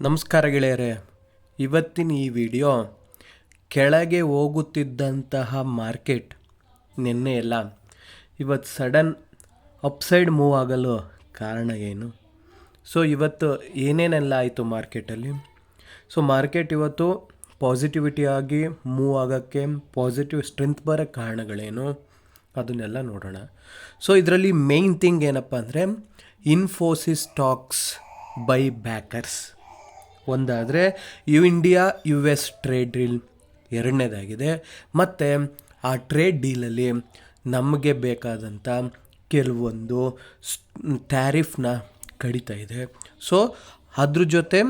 ನಮಸ್ಕಾರ ಗೆಳೆಯರೇ, ಇವತ್ತಿನ ಈ ವಿಡಿಯೋ ಕೆಳಗೆ ಹೋಗುತ್ತಿದ್ದಂತಹ ಮಾರ್ಕೆಟ್ ನಿನ್ನೆ ಎಲ್ಲ ಇವತ್ತು ಸಡನ್ ಅಪ್ಸೈಡ್ ಮೂವ್ ಆಗಲು ಕಾರಣ ಏನು? ಸೊ, ಇವತ್ತು ಏನೇನೆಲ್ಲ ಆಯಿತು ಮಾರ್ಕೆಟಲ್ಲಿ? ಸೊ, ಮಾರ್ಕೆಟ್ ಇವತ್ತು ಪಾಸಿಟಿವಿಟಿ ಆಗಿ ಮೂವ್ ಆಗೋಕ್ಕೆ ಪಾಸಿಟಿವ್ ಸ್ಟ್ರೆಂತ್ ಬರೋ ಕಾರಣಗಳೇನು? ಅದನ್ನೆಲ್ಲ ನೋಡೋಣ. ಸೊ, ಇದರಲ್ಲಿ ಮೇಯ್ನ್ ಥಿಂಗ್ ಏನಪ್ಪ ಅಂದರೆ ಇನ್ಫೋಸಿಸ್ ಸ್ಟಾಕ್ಸ್ ಬೈ ಬ್ಯಾಕರ್ಸ್ ಒಂದಾದರೆ U India, U S trade deal ಎರಡನೇದಾಗಿದೆ. ಮತ್ತು ಆ ಟ್ರೇಡ್ ಡೀಲಲ್ಲಿ ನಮಗೆ ಬೇಕಾದಂಥ ಕೆಲವೊಂದು ಟ್ಯಾರಿಫ್ನ ಕಡಿತಾ ಇದೆ. ಸೊ, ಅದ್ರ ಜೊತೆ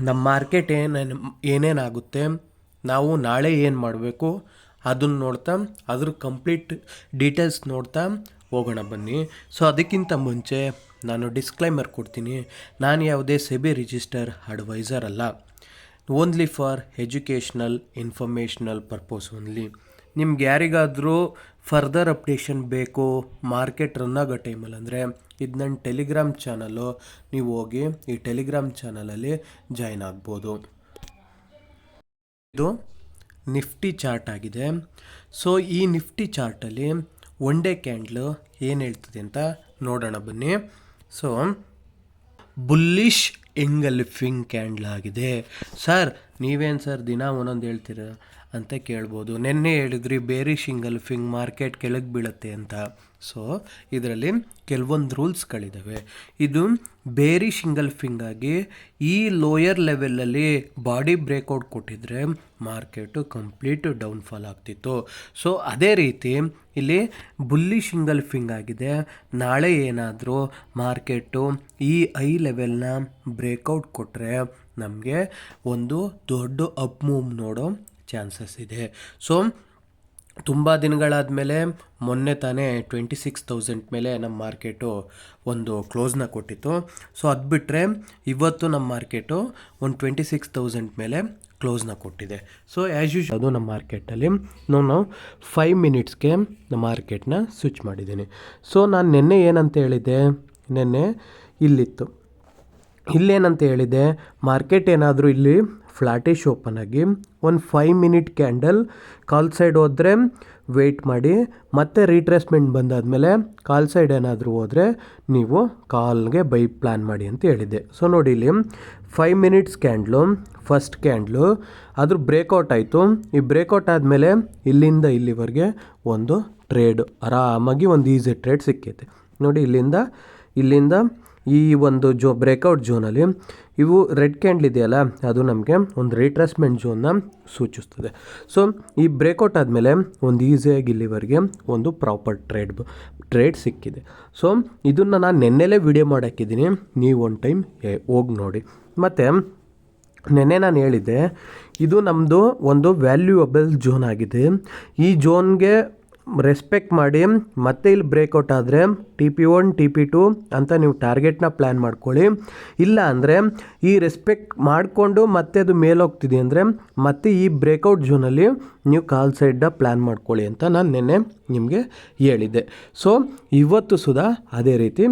ನಮ್ಮ ಮಾರ್ಕೆಟ್ ಏನೇನು, ಏನೇನಾಗುತ್ತೆ, ನಾವು ನಾಳೆ ಏನು ಮಾಡಬೇಕು, ಅದನ್ನು ನೋಡ್ತಾ, ಅದ್ರ ಕಂಪ್ಲೀಟ್ ಡೀಟೇಲ್ಸ್ ನೋಡ್ತಾ ಹೋಗೋಣ ಬನ್ನಿ. ಸೊ, ಅದಕ್ಕಿಂತ ಮುಂಚೆ ನಾನು ಡಿಸ್ಕ್ಲೈಮರ್ ಕೊಡ್ತೀನಿ. ನಾನು ಯಾವುದೇ ಸೆಬಿ ರಿಜಿಸ್ಟರ್ ಅಡ್ವೈಸರ್ ಅಲ್ಲ. Only for educational informational purpose only ನಿಮ್ಗೆ ಯಾರಿಗಾದರೂ ಫರ್ದರ್ ಅಪ್ಡೇಷನ್ ಬೇಕು ಮಾರ್ಕೆಟ್ ರನ್ ಆಗೋ ಟೈಮಲ್ಲಿ ಅಂದರೆ, ಇದು ನನ್ನ ಟೆಲಿಗ್ರಾಮ್ ಚಾನಲ್ಲು ನೀವು ಹೋಗಿ ಈ ಟೆಲಿಗ್ರಾಮ್ ಚಾನಲಲ್ಲಿ ಜಾಯ್ನ್ ಆಗ್ಬೋದು. ಇದು ನಿಫ್ಟಿ ಚಾರ್ಟ್ ಆಗಿದೆ. ಸೊ ಈ ನಿಫ್ಟಿ ಚಾರ್ಟಲ್ಲಿ ಒನ್ ಡೇ ಕ್ಯಾಂಡ್ಲು ಏನು ಹೇಳ್ತದೆ ಅಂತ ನೋಡೋಣ ಬನ್ನಿ. ಸೊ ಬುಲ್ಲಿಶ್ ಎಂಗಲ್ಫಿಂಗ್ ಕ್ಯಾಂಡ್ಲ್ ಆಗಿದೆ. ಸರ್ ನೀವೇನು ಸರ್ ದಿನ ಒಂದೊಂದು ಹೇಳ್ತೀರ? ಅಂತ ಕೇಳ್ಬೋದು. ನಿನ್ನೆ ಹೇಳಿದ್ರಿ, ಬೇರಿ ಶಿಂಗಲ್ ಫಿಂಗ್ ಮಾರ್ಕೆಟ್ ಕೆಳಗೆ ಬೀಳುತ್ತೆ ಅಂತ. ಸೊ ಇದರಲ್ಲಿ ಕೆಲವೊಂದು ರೂಲ್ಸ್ಗಳಿದ್ದಾವೆ ಇದು ಬೇರಿ ಶಿಂಗಲ್ ಫಿಂಗಾಗಿ ಈ ಲೋಯರ್ ಲೆವೆಲಲ್ಲಿ ಬಾಡಿ ಬ್ರೇಕೌಟ್ ಕೊಟ್ಟಿದ್ರೆ ಮಾರ್ಕೆಟು ಕಂಪ್ಲೀಟ್ ಡೌನ್ಫಾಲ್ ಆಗ್ತಿತ್ತು. ಸೊ ಅದೇ ರೀತಿ ಇಲ್ಲಿ ಬುಲ್ಲಿ ಶಿಂಗಲ್ಫಿಂಗ್ ಆಗಿದೆ. ನಾಳೆ ಏನಾದರೂ ಮಾರ್ಕೆಟು ಈ ಐ ಲೆವೆಲ್ನ ಬ್ರೇಕೌಟ್ ಕೊಟ್ಟರೆ ನಮಗೆ ಒಂದು ದೊಡ್ಡ ಅಪ್ ಮೂವ್ ನೋಡೋ ಚಾನ್ಸಸ್ ಇದೆ. ಸೊ, ತುಂಬ ದಿನಗಳಾದ ಮೇಲೆ ಮೊನ್ನೆ ತಾನೇ ಟ್ವೆಂಟಿ ಸಿಕ್ಸ್ ತೌಸಂಡ್ ಮೇಲೆ ನಮ್ಮ ಮಾರ್ಕೆಟು ಒಂದು ಕ್ಲೋಸ್ನ ಕೊಟ್ಟಿತ್ತು. ಸೊ, ಅದು ಬಿಟ್ಟರೆ ಇವತ್ತು ನಮ್ಮ ಮಾರ್ಕೆಟು ಒಂದು ಟ್ವೆಂಟಿ ಸಿಕ್ಸ್ ತೌಸಂಡ್ ಮೇಲೆ ಕ್ಲೋಸ್ನ ಕೊಟ್ಟಿದೆ. ಸೊ ಆ್ಯಸ್ ಯೂಶ್ ಅದು ನಮ್ಮ ಮಾರ್ಕೆಟಲ್ಲಿ. ನಾವು ಫೈವ್ ಮಿನಿಟ್ಸ್ಗೆ ನಮ್ಮ ಮಾರ್ಕೆಟ್ನ ಸ್ವಿಚ್ ಮಾಡಿದ್ದೀನಿ. ಸೊ, ನಾನು ನಿನ್ನೆ ಏನಂತ ಹೇಳಿದ್ದೆ? ನಿನ್ನೆ ಇಲ್ಲಿತ್ತು. ಇಲ್ಲೇನಂತ ಹೇಳಿದೆ ಮಾರ್ಕೆಟ್ ಏನಾದರೂ ಇಲ್ಲಿ ಫ್ಲಾಟಿಶ್ ಓಪನ್ ಆಗಿ ಒಂದು five minute candle call side ಹೋದರೆ ವೆಯ್ಟ್ ಮಾಡಿ. ಮತ್ತೆ ರೀಟ್ರೇಸ್ಮೆಂಟ್ ಬಂದಾದಮೇಲೆ ಕಾಲ್ ಸೈಡ್ ಏನಾದರೂ ಹೋದರೆ ನೀವು ಕಾಲ್ಗೆ ಬೈ ಪ್ಲ್ಯಾನ್ ಮಾಡಿ ಅಂತ ಹೇಳಿದ್ದೆ. ಸೊ ನೋಡಿ ಇಲ್ಲಿ five minutes candle first candle ಅದ್ರ ಬ್ರೇಕೌಟ್ ಆಯಿತು. ಈ ಬ್ರೇಕೌಟ್ ಆದಮೇಲೆ ಇಲ್ಲಿಂದ ಇಲ್ಲಿವರೆಗೆ ಒಂದು ಟ್ರೇಡ್ ಆರಾಮಾಗಿ ಒಂದು ಈಸಿ ಟ್ರೇಡ್ ಸಿಕ್ಕೈತೆ. ನೋಡಿ ಇಲ್ಲಿಂದ ಇಲ್ಲಿಂದ ಈ ಒಂದು ಜೋ ಬ್ರೇಕೌಟ್ ಝೋನಲ್ಲಿ ಇವು ರೆಡ್ ಕ್ಯಾಂಡ್ಲ್ ಇದೆಯಲ್ಲ, ಅದು ನಮಗೆ ಒಂದು ರಿಟ್ರೆಸ್ಮೆಂಟ್ ಝೋನ್ನ ಸೂಚಿಸ್ತದೆ. ಸೊ ಈ ಬ್ರೇಕೌಟ್ ಆದಮೇಲೆ ಒಂದು ಈಸಿಯಾಗಿ ಇಲ್ಲಿವರೆಗೆ ಒಂದು ಪ್ರಾಪರ್ ಟ್ರೇಡ್ ಟ್ರೇಡ್ ಸಿಕ್ಕಿದೆ. ಸೊ ಇದನ್ನು ನಾನು ನೆನ್ನೆಲೇ ವಿಡಿಯೋ ಮಾಡಾಕಿದ್ದೀನಿ ನೀವು ಒಂದು ಟೈಮ್ ಹೋಗಿ ನೋಡಿ. ಮತ್ತು, ನೆನ್ನೆ ನಾನು ಹೇಳಿದ್ದೆ, ಇದು ನಮ್ಮದು ಒಂದು ವ್ಯಾಲ್ಯೂಯಬಲ್ ಝೋನ್ ಆಗಿದೆ. ಈ ಝೋನ್ಗೆ ರೆಸ್ಪೆಕ್ಟ್ ಮಾಡಿ, ಮತ್ತೆ ಇಲ್ಲಿ ಬ್ರೇಕೌಟ್ ಆದರೆ T P one T P two ಅಂತ ನೀವು ಟಾರ್ಗೆಟ್ನ ಪ್ಲ್ಯಾನ್ ಮಾಡ್ಕೊಳ್ಳಿ. ಇಲ್ಲ ಅಂದರೆ ಈ ರೆಸ್ಪೆಕ್ಟ್ ಮಾಡಿಕೊಂಡು ಮತ್ತೆ ಅದು ಮೇಲೋಗ್ತಿದೆ ಅಂದರೆ ಮತ್ತೆ ಈ ಬ್ರೇಕೌಟ್ ಝೋನಲ್ಲಿ ನೀವು ಕಾಲ್ ಸೈಡ್ನ ಪ್ಲ್ಯಾನ್ ಮಾಡ್ಕೊಳ್ಳಿ ಅಂತ ನಾನು ನಿನ್ನೆ ನಿಮಗೆ ಹೇಳಿದ್ದೆ. ಸೊ, ಇವತ್ತು ಸುದಾ ಅದೇ ರೀತಿ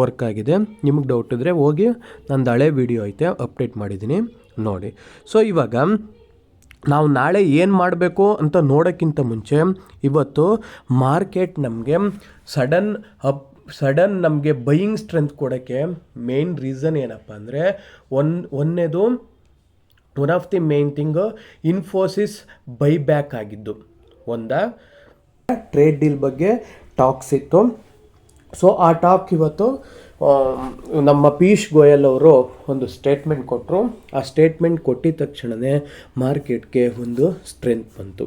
ವರ್ಕ್ ಆಗಿದೆ. ನಿಮಗೆ ಡೌಟ್ ಇದ್ದರೆ ಹೋಗಿ ನಂದು ಹಳೆ ವಿಡಿಯೋ ಐತೆ, ಅಪ್ಡೇಟ್ ಮಾಡಿದ್ದೀನಿ, ನೋಡಿ. ಸೊ, ಇವಾಗ ನಾವು ನಾಳೆ ಏನು ಮಾಡಬೇಕು ಅಂತ ನೋಡೋಕ್ಕಿಂತ ಮುಂಚೆ ಇವತ್ತು ಮಾರ್ಕೆಟ್ ನಮಗೆ ಸಡನ್ ಅಪ್, ಸಡನ್ ನಮಗೆ ಬೈಯಿಂಗ್ ಸ್ಟ್ರೆಂತ್ ಕೊಡೋಕ್ಕೆ ಮೇನ್ ರೀಸನ್ ಏನಪ್ಪ ಅಂದರೆ ಒನ್, ಒಂದನೇದು one of the main thing Infosys buy back ಆಗಿದ್ದು. ಒಂದ ಟ್ರೇಡ್ ಡೀಲ್ ಬಗ್ಗೆ ಟಾಕ್ಸ್ ಇತ್ತು. ಸೊ ಆ ಟಾಕ್ ಇವತ್ತು ನಮ್ಮ ಪೀಯೂಷ್ ಗೋಯಲ್ ಅವರು ಒಂದು ಸ್ಟೇಟ್ಮೆಂಟ್ ಕೊಟ್ಟರು ಆ ಸ್ಟೇಟ್ಮೆಂಟ್ ಕೊಟ್ಟಿದ ತಕ್ಷಣವೇ ಮಾರ್ಕೆಟ್ಗೆ ಒಂದು ಸ್ಟ್ರೆಂತ್ ಬಂತು.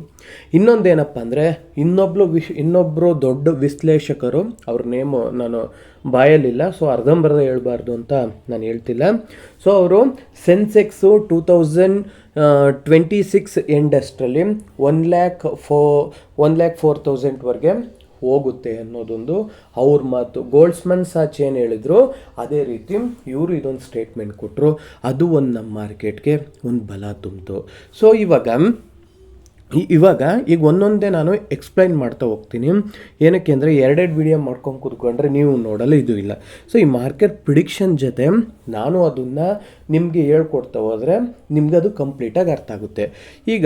ಇನ್ನೊಂದೇನಪ್ಪ ಅಂದರೆ, ಇನ್ನೊಬ್ಳು ವಿಶ್ ಇನ್ನೊಬ್ಬರು ದೊಡ್ಡ ವಿಶ್ಲೇಷಕರು, ಅವ್ರ ನೇಮು ನಾನು ಬಾಯಲ್ಲಿಲ್ಲ ಸೊ ಅರ್ಧಂಬರ್ಧ ಹೇಳ್ಬಾರ್ದು ಅಂತ ನಾನು ಹೇಳ್ತಿಲ್ಲ. ಸೊ ಅವರು Sensex two thousand twenty six ಎಂಡಸ್ಟ್ರಲ್ಲಿ one lakh four one lakh four ತೌಸಂಡ್ವರೆಗೆ ಹೋಗುತ್ತೆ ಅನ್ನೋದೊಂದು ಅವ್ರ ಮಾತು. ಗೋಲ್ಡ್ಸ್ಮನ್ ಸಾಚ್ ಏನು ಹೇಳಿದ್ರು? ಅದೇ ರೀತಿ ಇವರು ಇದೊಂದು ಸ್ಟೇಟ್ಮೆಂಟ್ ಕೊಟ್ಟರು ಅದು ಒಂದು ನಮ್ಮ ಮಾರ್ಕೆಟ್ಗೆ ಒಂದು ಬಲ ತುಂಬಿತು. ಸೊ ಇವಾಗ ಇವಾಗ ಈಗ ಒಂದೊಂದೇ ನಾನು ಎಕ್ಸ್ಪ್ಲೈನ್ ಮಾಡ್ತಾ ಹೋಗ್ತೀನಿ. ಏನಕ್ಕೆ ಅಂದರೆ ಎರಡೆರಡು ವಿಡಿಯೋ ಮಾಡ್ಕೊಂಡು ಕೂತ್ಕೊಂಡ್ರೆ ನೀವು ನೋಡಲು ಇದು ಇಲ್ಲ. ಸೊ ಈ ಮಾರ್ಕೆಟ್ ಪ್ರಿಡಿಕ್ಷನ್ ಜೊತೆ ನಾನು ಅದನ್ನು ನಿಮಗೆ ಹೇಳ್ಕೊಡ್ತಾ ಹೋದರೆ ನಿಮ್ಗೆ ಅದು ಕಂಪ್ಲೀಟಾಗಿ ಅರ್ಥ ಆಗುತ್ತೆ. ಈಗ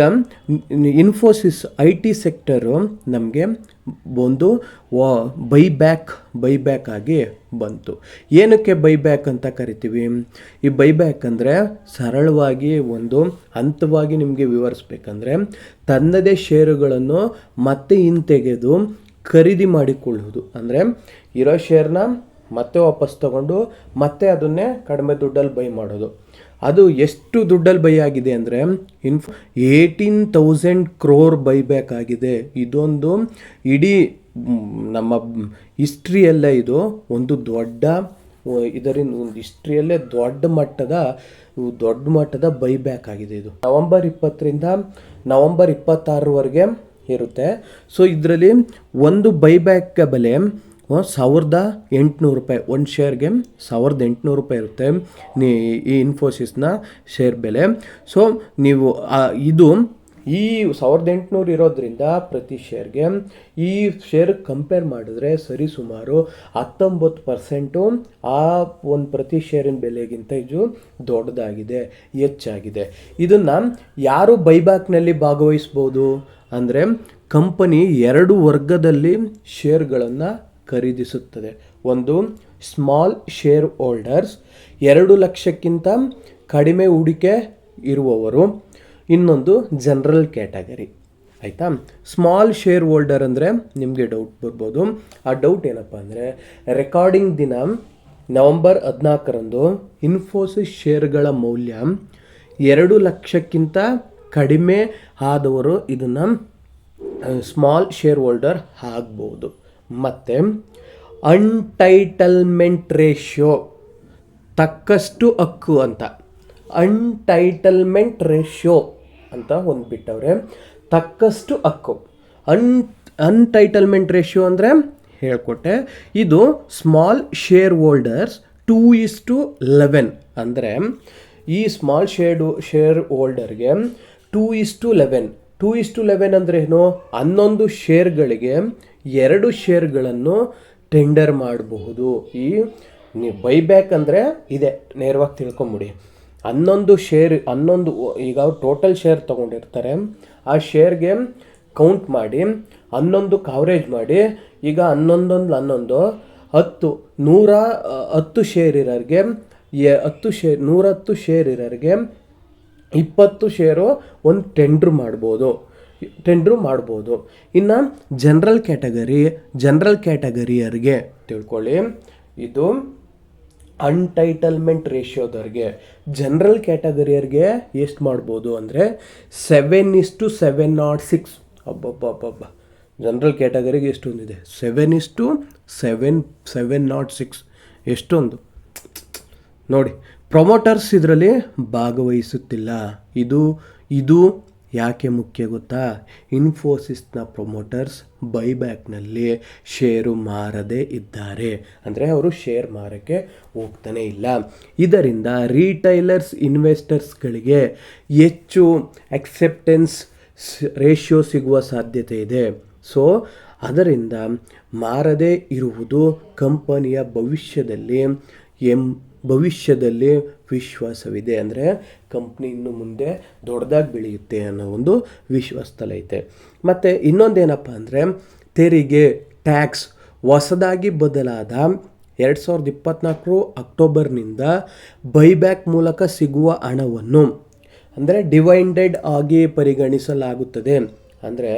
ಇನ್ಫೋಸಿಸ್ ಐ ಟಿ ಸೆಕ್ಟರು ನಮಗೆ ಒಂದು ಬೈ ಬ್ಯಾಕ್ ಆಗಿ ಬಂತು. ಏನಕ್ಕೆ ಬೈ ಬ್ಯಾಕ್ ಅಂತ ಕರಿತೀವಿ? ಈ ಬೈ ಬ್ಯಾಕ್ ಅಂದರೆ ಸರಳವಾಗಿ ಒಂದು ಹಂತವಾಗಿ ನಿಮಗೆ ವಿವರಿಸ್ಬೇಕಂದ್ರೆ, ತನ್ನದೇ ಷೇರುಗಳನ್ನು ಮತ್ತೆ ಹಿಂತೆಗೆದು ಖರೀದಿ ಮಾಡಿಕೊಳ್ಳುವುದು. ಅಂದರೆ, ಇರೋ ಶೇರ್ನ ಮತ್ತೆ ವಾಪಸ್ ತಗೊಂಡು ಮತ್ತೆ ಅದನ್ನೇ ಕಡಿಮೆ ದುಡ್ಡಲ್ಲಿ ಬೈ ಮಾಡೋದು. ಅದು ಎಷ್ಟು ದುಡ್ಡಲ್ಲಿ ಬೈ ಆಗಿದೆ ಅಂದರೆ ಇನ್ಫ್ ಏಯ್ಟೀನ್ ತೌಸಂಡ್ ಕ್ರೋರ್ ಬೈಬ್ಯಾಕ್ ಆಗಿದೆ. ಇದೊಂದು ಇಡೀ ನಮ್ಮ ಹಿಸ್ಟ್ರಿಯಲ್ಲೇ ಇದು ಒಂದು ದೊಡ್ಡ, ಇದರಿಂದ ಒಂದು ಹಿಸ್ಟ್ರಿಯಲ್ಲೇ ದೊಡ್ಡ ಮಟ್ಟದ ದೊಡ್ಡ ಮಟ್ಟದ ಬೈ ಬ್ಯಾಕ್ ಆಗಿದೆ ಇದು. ನವಂಬರ್ ಇಪ್ಪತ್ತರಿಂದ ನವಂಬರ್ ಇಪ್ಪತ್ತಾರರವರೆಗೆ ಇರುತ್ತೆ. ಸೊ ಇದರಲ್ಲಿ ಒಂದು ಬೈ ಬ್ಯಾಕ್ ಬೆಲೆ ಸಾವಿರದ ಎಂಟುನೂರು ರೂಪಾಯಿ. ಒಂದು ಶೇರ್ಗೆ ಸಾವಿರದ ಎಂಟುನೂರು ರೂಪಾಯಿ ಇರುತ್ತೆ. ನೀ ಈ ಇನ್ಫೋಸಿಸ್ನ ಶೇರ್ ಬೆಲೆ. ಸೊ ನೀವು ಇದು ಈ ಸಾವಿರದ ಎಂಟುನೂರು ಇರೋದ್ರಿಂದ ಪ್ರತಿ ಶೇರ್ಗೆ ಈ ಶೇರ್ ಕಂಪೇರ್ ಮಾಡಿದ್ರೆ ಸರಿ ಸುಮಾರು ಹತ್ತೊಂಬತ್ತು ಪರ್ಸೆಂಟು ಆ ಒಂದು ಪ್ರತಿ ಶೇರಿನ ಬೆಲೆಗಿಂತ ಇದು ದೊಡ್ಡದಾಗಿದೆ, ಹೆಚ್ಚಾಗಿದೆ. ಇದನ್ನು ಯಾರು ಬೈಬ್ಯಾಕ್ನಲ್ಲಿ ಭಾಗವಹಿಸ್ಬೋದು? ಅಂದರೆ ಕಂಪನಿ ಎರಡು ವರ್ಗದಲ್ಲಿ ಶೇರ್ಗಳನ್ನು ಖರೀದಿಸುತ್ತದೆ. ಒಂದು ಸ್ಮಾಲ್ ಶೇರ್ ಹೋಲ್ಡರ್ಸ್ ಎರಡು ಲಕ್ಷಕ್ಕಿಂತ ಕಡಿಮೆ ಹೂಡಿಕೆ ಇರುವವರು. ಇನ್ನೊಂದು ಜನರಲ್ ಕ್ಯಾಟಗರಿ ಆಯಿತಾ? ಸ್ಮಾಲ್ ಶೇರ್ ಹೋಲ್ಡರ್ ಅಂದರೆ ನಿಮಗೆ ಡೌಟ್ ಬರ್ಬೋದು. ಆ ಡೌಟ್ ಏನಪ್ಪ ಅಂದರೆ ರೆಕಾರ್ಡಿಂಗ್ ದಿನ ನವಂಬರ್ ಹದಿನಾಲ್ಕರಂದು ಇನ್ಫೋಸಿಸ್ ಶೇರ್ಗಳ ಮೌಲ್ಯ ಎರಡು ಲಕ್ಷಕ್ಕಿಂತ ಕಡಿಮೆ ಆದವರು ಇದನ್ನು ಸ್ಮಾಲ್ ಶೇರ್ ಹೋಲ್ಡರ್ ಆಗ್ಬೋದು. ಮತ್ತು ಅನ್ಟೈಟಲ್ಮೆಂಟ್ ರೇಷ್ಯೋ ತಕ್ಕಷ್ಟು ಹಕ್ಕು ಅಂತ. ಅನ್ಟೈಟಲ್ಮೆಂಟ್ ರೇಷ್ಯೋ ಅಂತ ಒಂದು ಬಿಟ್ಟವ್ರೆ ತಕ್ಕಷ್ಟು ಹಕ್ಕು. ಅನ್ ಅನ್ಟೈಟಲ್ಮೆಂಟ್ ರೇಷ್ಯೋ ಅಂದರೆ ಹೇಳ್ಕೊಟ್ಟೆ. ಇದು small share holders two is to eleven ಅಂದರೆ ಈ small shared share ಹೋಲ್ಡರ್ಗೆ two is to eleven two is to eleven ಅಂದರೆ ಏನು? ಹನ್ನೊಂದು ಶೇರ್ಗಳಿಗೆ ಎರಡು ಶೇರ್ಗಳನ್ನು ಟೆಂಡರ್ ಮಾಡಬಹುದು. ಈ ನೀವು ಬೈಬ್ಯಾಕ್ ಅಂದರೆ ಇದೆ, ನೇರವಾಗಿ ತಿಳ್ಕೊಂಬಿಡಿ. ಹನ್ನೊಂದು ಶೇರ್, ಹನ್ನೊಂದು ಈಗ ಅವ್ರು ಟೋಟಲ್ ಶೇರ್ ತೊಗೊಂಡಿರ್ತಾರೆ. ಆ ಶೇರ್ಗೆ ಕೌಂಟ್ ಮಾಡಿ, ಹನ್ನೊಂದು ಕವರೇಜ್ ಮಾಡಿ, ಈಗ ಹನ್ನೊಂದೊಂದು, ಹನ್ನೊಂದು, ಹತ್ತು, ನೂರ ಹತ್ತು ಶೇರ್ ಇರೋರಿಗೆ ಹತ್ತು ಶೇರ್ ನೂರತ್ತು ಶೇರ್ ಇರೋರಿಗೆ ಇಪ್ಪತ್ತು ಶೇರು ಒಂದು ಟೆಂಡ್ರ್ ಮಾಡ್ಬೋದು. ಟೆಂಡ್ರು ಮಾಡ್ಬೋದು. ಇನ್ನು ಜನರಲ್ ಕ್ಯಾಟಗರಿ ಜನರಲ್ ಕ್ಯಾಟಗರಿಯರಿಗೆ ತಿಳ್ಕೊಳ್ಳಿ. ಇದು ಅನ್ಟೈಟಲ್ಮೆಂಟ್ ರೇಷಿಯೋದವ್ರಿಗೆ ಜನರಲ್ ಕ್ಯಾಟಗರಿಯರಿಗೆ ಎಷ್ಟು ಮಾಡ್ಬೋದು ಅಂದರೆ seven is to seven nought six ಅಬ್ಬಬ್ಬಬ್ಬಬ್ಬ. General ಕ್ಯಾಟಗರಿಗೆ ಎಷ್ಟೊಂದಿದೆ? Seven is to seven seven nought six ಎಷ್ಟೊಂದು? ನೋಡಿ ಪ್ರೊಮೋಟರ್ಸ್ ಇದರಲ್ಲಿ ಭಾಗವಹಿಸುತ್ತಿಲ್ಲ. ಇದು ಇದು ಯಾಕೆ ಮುಖ್ಯ ಗೊತ್ತಾ? ಇನ್ಫೋಸಿಸ್ನ ಪ್ರೊಮೋಟರ್ಸ್ ಬೈಬ್ಯಾಕ್ನಲ್ಲಿ ಷೇರು ಮಾರದೇ ಇದ್ದಾರೆ. ಅಂದರೆ ಅವರು ಶೇರ್ ಮಾರೋಕ್ಕೆ ಹೋಗ್ತಾನೆ ಇಲ್ಲ. ಇದರಿಂದ ರೀಟೈಲರ್ಸ್ ಇನ್ವೆಸ್ಟರ್ಸ್ಗಳಿಗೆ ಹೆಚ್ಚು ಅಕ್ಸೆಪ್ಟೆನ್ಸ್ ರೇಷಿಯೋ ಸಿಗುವ ಸಾಧ್ಯತೆ ಇದೆ. ಸೊ ಅದರಿಂದ ಮಾರದೇ ಇರುವುದು ಕಂಪನಿಯ ಭವಿಷ್ಯದಲ್ಲಿ ಎಂ ಭವಿಷ್ಯದಲ್ಲಿ ವಿಶ್ವಾಸವಿದೆ ಅಂದರೆ ಕಂಪ್ನಿ ಇನ್ನು ಮುಂದೆ ದೊಡ್ಡದಾಗಿ ಬೆಳೆಯುತ್ತೆ ಅನ್ನೋ ಒಂದು ವಿಶ್ವಾಸದಲ್ಲೈತೆ ಮತ್ತು ಇನ್ನೊಂದೇನಪ್ಪ ಅಂದರೆ ತೆರಿಗೆ ಟ್ಯಾಕ್ಸ್ ಹೊಸದಾಗಿ ಬದಲಾದ ಎರಡು ಸಾವಿರದ ಇಪ್ಪತ್ತ್ನಾಲ್ಕರು ಅಕ್ಟೋಬರ್ನಿಂದ ಬೈಬ್ಯಾಕ್ ಮೂಲಕ ಸಿಗುವ ಹಣವನ್ನು ಅಂದರೆ ಡಿವೈಡೆಡ್ ಆಗಿ ಪರಿಗಣಿಸಲಾಗುತ್ತದೆ. ಅಂದರೆ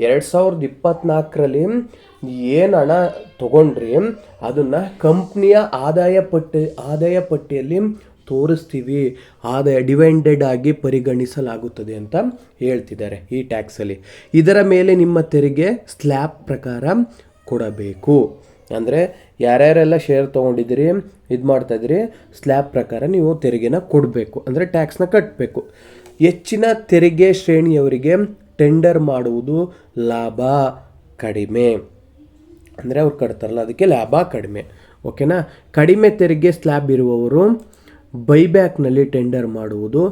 ಎರಡು ಸಾವಿರದ ಇಪ್ಪತ್ತ್ನಾಲ್ಕರಲ್ಲಿ ಏನು ಹಣ ತಗೊಂಡ್ರಿ, ಅದನ್ನು ಕಂಪ್ನಿಯ ಆದಾಯ ಪಟ್ಟಿ, ಆದಾಯ ಪಟ್ಟಿಯಲ್ಲಿ ತೋರಿಸ್ತೀವಿ. ಆದಾಯ ಡಿವೈಡೆಡ್ ಆಗಿ ಪರಿಗಣಿಸಲಾಗುತ್ತದೆ ಅಂತ ಹೇಳ್ತಿದ್ದಾರೆ ಈ ಟ್ಯಾಕ್ಸಲ್ಲಿ ಇದರ ಮೇಲೆ ನಿಮ್ಮ ತೆರಿಗೆ ಸ್ಲ್ಯಾಬ್ ಪ್ರಕಾರ ಕೊಡಬೇಕು. ಅಂದರೆ ಯಾರ್ಯಾರೆಲ್ಲ ಶೇರ್ ತೊಗೊಂಡಿದ್ದೀರಿ, ಇದು ಮಾಡ್ತಾಯಿದ್ರಿ ಸ್ಲ್ಯಾಬ್ ಪ್ರಕಾರ ನೀವು ತೆರಿಗೆನ ಕೊಡಬೇಕು. ಅಂದರೆ ಟ್ಯಾಕ್ಸ್ನ ಕಟ್ಟಬೇಕು ಹೆಚ್ಚಿನ ತೆರಿಗೆ ಶ್ರೇಣಿಯವರಿಗೆ ಟೆಂಡರ್ ಮಾಡುವುದು ಲಾಭ ಕಡಿಮೆ. ಅಂದರೆ ಅವ್ರು ಕಟ್ತಾರಲ್ಲ, ಅದಕ್ಕೆ ಲಾಭ ಕಡಿಮೆ, ಓಕೆನಾ? ಕಡಿಮೆ ತೆರಿಗೆ ಸ್ಲ್ಯಾಬ್ ಇರುವವರು ಬೈಬ್ಯಾಕ್ನಲ್ಲಿ ಟೆಂಡರ್ ಮಾಡುವುದು,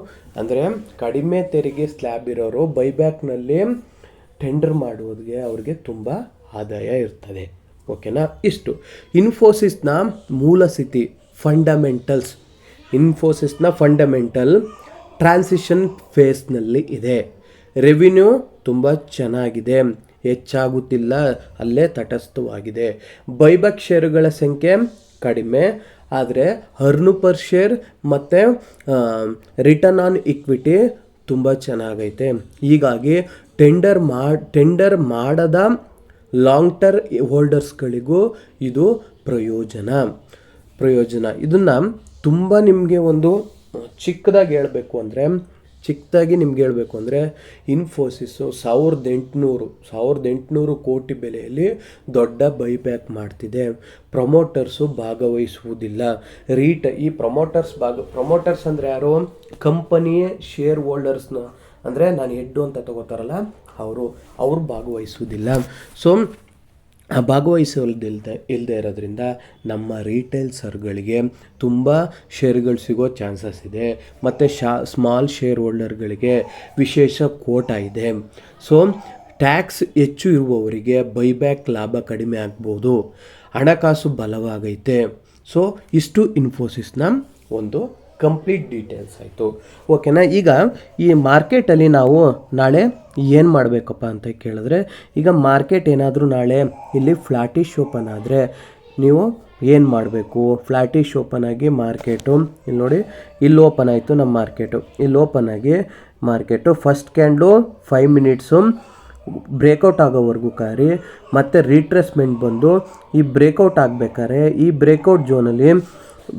ಅಂದರೆ ಕಡಿಮೆ ತೆರಿಗೆ ಸ್ಲ್ಯಾಬ್ ಇರೋರು ಬೈಬ್ಯಾಕ್ನಲ್ಲಿ ಟೆಂಡರ್ ಮಾಡುವುದಕ್ಕೆ ಅವ್ರಿಗೆ ತುಂಬ ಆದಾಯ ಇರ್ತದೆ, ಓಕೆನಾ? ಇಷ್ಟು. ಇನ್ಫೋಸಿಸ್ನ ಮೂಲ ಸ್ಥಿತಿ ಫಂಡಮೆಂಟಲ್ಸ್ ಇನ್ಫೋಸಿಸ್ನ ಫಂಡಮೆಂಟಲ್ ಟ್ರಾನ್ಸಿಷನ್ ಫೇಸ್ನಲ್ಲಿ ಇದೆ. ರೆವಿನ್ಯೂ ತುಂಬ ಚೆನ್ನಾಗಿದೆ. ಹೆಚ್ಚಾಗುತ್ತಿಲ್ಲ, ಅಲ್ಲೇ ತಟಸ್ಥವಾಗಿದೆ. ಬೈಬಕ್ ಷೇರುಗಳ ಸಂಖ್ಯೆ ಕಡಿಮೆ, ಆದರೆ ಹರ್ನು ಪರ್ ಶೇರ್ ಮತ್ತು ರಿಟರ್ನ್ ಆನ್ ಇಕ್ವಿಟಿ ತುಂಬ ಚೆನ್ನಾಗೈತೆ. ಹೀಗಾಗಿ ಟೆಂಡರ್ ಮಾ, ಟೆಂಡರ್ ಮಾಡದ ಲಾಂಗ್ ಟರ್ ಹೋಲ್ಡರ್ಸ್ಗಳಿಗೂ ಇದು ಪ್ರಯೋಜನ. ಪ್ರಯೋಜನ. ಇದನ್ನು ತುಂಬ ನಿಮಗೆ ಒಂದು, ಚಿಕ್ಕದಾಗಿ ಹೇಳಬೇಕು ಅಂದರೆ ಚಿಕ್ಕದಾಗಿ ನಿಮ್ಗೆ ಹೇಳಬೇಕು ಅಂದರೆ ಇನ್ಫೋಸಿಸ್ಸು ಸಾವಿರದ ಎಂಟುನೂರು ಸಾವಿರದ ಎಂಟುನೂರು ಕೋಟಿ ಬೆಲೆಯಲ್ಲಿ ದೊಡ್ಡ ಬೈಬ್ಯಾಕ್ ಮಾಡ್ತಿದೆ. ಪ್ರಮೋಟರ್ಸು ಭಾಗವಹಿಸುವುದಿಲ್ಲ. ರೀಟ್ ಈ ಪ್ರಮೋಟರ್ಸ್ ಭಾಗ ಪ್ರಮೋಟರ್ಸ್ ಅಂದರೆ ಯಾರು? ಕಂಪನಿಯೇ ಶೇರ್ ಹೋಲ್ಡರ್ಸ್ನ ಅಂದರೆ ನಾನು ಹೆಡ್ಡು ಅಂತ ತಗೋತಾರಲ್ಲ, ಅವರು ಅವರು ಭಾಗವಹಿಸುವುದಿಲ್ಲ. ಸೊ ಭಾಗವಹಿಸೋದಿಲ್ದೆ ಇಲ್ಲದೆ ಇರೋದ್ರಿಂದ ನಮ್ಮ ರೀಟೇಲ್ ಸರ್ಗಳಿಗೆ ತುಂಬ ಶೇರ್ಗಳು ಸಿಗೋ ಚಾನ್ಸಸ್ ಇದೆ. ಮತ್ತು ಶಾ ಸ್ಮಾಲ್ ಶೇರ್ ಹೋಲ್ಡರ್ಗಳಿಗೆ ವಿಶೇಷ ಕೋಟ ಇದೆ. ಸೊ ಟ್ಯಾಕ್ಸ್ ಹೆಚ್ಚು ಇರುವವರಿಗೆ ಬೈಬ್ಯಾಕ್ ಲಾಭ ಕಡಿಮೆ ಆಗ್ಬೋದು. ಹಣಕಾಸು ಬಲವಾಗೈತೆ. ಸೊ ಇಷ್ಟು ಇನ್ಫೋಸಿಸ್ನ ಒಂದು ಕಂಪ್ಲೀಟ್ ಡೀಟೇಲ್ಸ್ ಆಯಿತು. ಓಕೆನಾ ಈಗ ಈ ಮಾರ್ಕೆಟಲ್ಲಿ ನಾವು ನಾಳೆ ಏನು ಮಾಡಬೇಕಪ್ಪ ಅಂತ ಕೇಳಿದ್ರೆ, ಈಗ ಮಾರ್ಕೆಟ್ ಏನಾದರೂ ನಾಳೆ ಇಲ್ಲಿ ಫ್ಲಾಟಿಶ್ ಓಪನ್ ಆದರೆ ನೀವು ಏನು ಮಾಡಬೇಕು? ಫ್ಲಾಟಿಶ್ ಓಪನ್ ಆಗಿ ಮಾರ್ಕೆಟು ಇಲ್ಲಿ ನೋಡಿ, ಇಲ್ಲಿ ಓಪನ್ ಆಯಿತು ನಮ್ಮ ಮಾರ್ಕೆಟು ಇಲ್ಲಿ ಓಪನ್ ಆಗಿ market first candle five minutes breakout ಆಗೋವರೆಗೂ ಕಾರಿ, ಮತ್ತು ರೀಟ್ರೆಸ್ಮೆಂಟ್ ಬಂದು ಈ ಬ್ರೇಕೌಟ್ ಆಗಬೇಕಾದ್ರೆ ಈ ಬ್ರೇಕೌಟ್ ಝೋನಲ್ಲಿ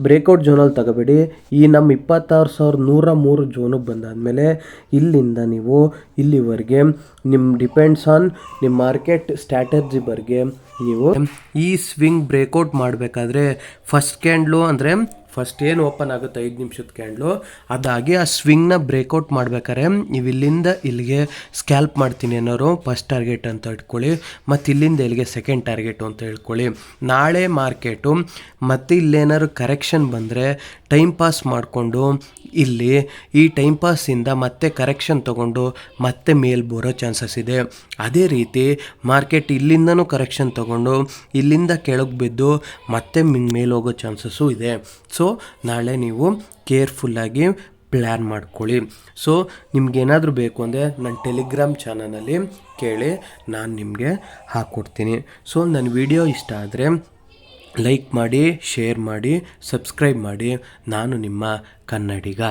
ಬ್ರೇಕೌಟ್ ಜೋನಲ್ಲಿ ತಗೋಬೇಡಿ. ಈ ನಮ್ಮ ಇಪ್ಪತ್ತಾರು ಸಾವಿರದ ನೂರ ಮೂರು ಝೋನಿಗೆ ಬಂದಾದಮೇಲೆ ಇಲ್ಲಿಂದ ನೀವು ಇಲ್ಲಿವರೆಗೆ ನಿಮ್ಮ ಡಿಪೆಂಡ್ಸ್ ಆನ್ ನಿಮ್ಮ ಮಾರ್ಕೆಟ್ ಸ್ಟ್ರಾಟಜಿ ಬಗ್ಗೆ ನೀವು ಈ ಸ್ವಿಂಗ್ ಬ್ರೇಕೌಟ್ ಮಾಡಬೇಕಾದ್ರೆ ಫಸ್ಟ್ ಕ್ಯಾಂಡ್ಲು ಅಂದರೆ ಫಸ್ಟ್ ಏನು ಓಪನ್ ಆಗುತ್ತೆ ಐದು ನಿಮಿಷದ ಕ್ಯಾಂಡ್ಲು ಅದಾಗಿ ಆ ಸ್ವಿಂಗ್ನ ಬ್ರೇಕೌಟ್ ಮಾಡ್ಬೇಕಾದ್ರೆ ನೀವು ಇಲ್ಲಿಂದ ಇಲ್ಲಿಗೆ ಸ್ಕ್ಯಾಲ್ಪ್ ಮಾಡ್ತೀನಿ ಅನ್ನೋರು ಫಸ್ಟ್ ಟಾರ್ಗೆಟ್ ಅಂತ ಇಟ್ಕೊಳ್ಳಿ, ಮತ್ತು ಇಲ್ಲಿಂದ ಇಲ್ಲಿಗೆ ಸೆಕೆಂಡ್ ಟಾರ್ಗೆಟು ಅಂತ ಹೇಳ್ಕೊಳ್ಳಿ. ನಾಳೆ ಮಾರ್ಕೆಟು ಮತ್ತು ಇಲ್ಲೇನಾದ್ರು ಕರೆಕ್ಷನ್ ಬಂದರೆ ಟೈಮ್ ಪಾಸ್ ಮಾಡಿಕೊಂಡು ಇಲ್ಲಿ ಈ ಟೈಮ್ ಪಾಸಿಂದ ಮತ್ತೆ ಕರೆಕ್ಷನ್ ತೊಗೊಂಡು ಮತ್ತೆ ಮೇಲ್ ಬರೋ ಚಾನ್ಸಸ್ ಇದೆ. ಅದೇ ರೀತಿ ಮಾರ್ಕೆಟ್ ಇಲ್ಲಿಂದನೂ ಕರೆಕ್ಷನ್ ತೊಗೊಂಡು ಇಲ್ಲಿಂದ ಕೆಳಗೆ ಬಿದ್ದು ಮತ್ತೆ ಮೇಲೆ ಹೋಗೋ ಚಾನ್ಸಸ್ಸು ಇದೆ. ಸೊ ನಾಳೆ ನೀವು ಕೇರ್ಫುಲ್ಲಾಗಿ ಪ್ಲ್ಯಾನ್ ಮಾಡ್ಕೊಳ್ಳಿ. ಸೊ ನಿಮ್ಗೇನಾದರೂ ಬೇಕು ಅಂದರೆ ನನ್ನ ಟೆಲಿಗ್ರಾಮ್ ಚಾನಲಲ್ಲಿ ಕೇಳಿ, ನಾನು ನಿಮಗೆ ಹಾಕ್ಕೊಡ್ತೀನಿ ಸೊ ನನ್ನ ವಿಡಿಯೋ ಇಷ್ಟ ಆದರೆ ಲೈಕ್ ಮಾಡಿ ಶೇರ್ ಮಾಡಿ ಸಬ್ಸ್ಕ್ರೈಬ್ ಮಾಡಿ. ನಾನು ನಿಮ್ಮ ಕನ್ನಡಿಗ.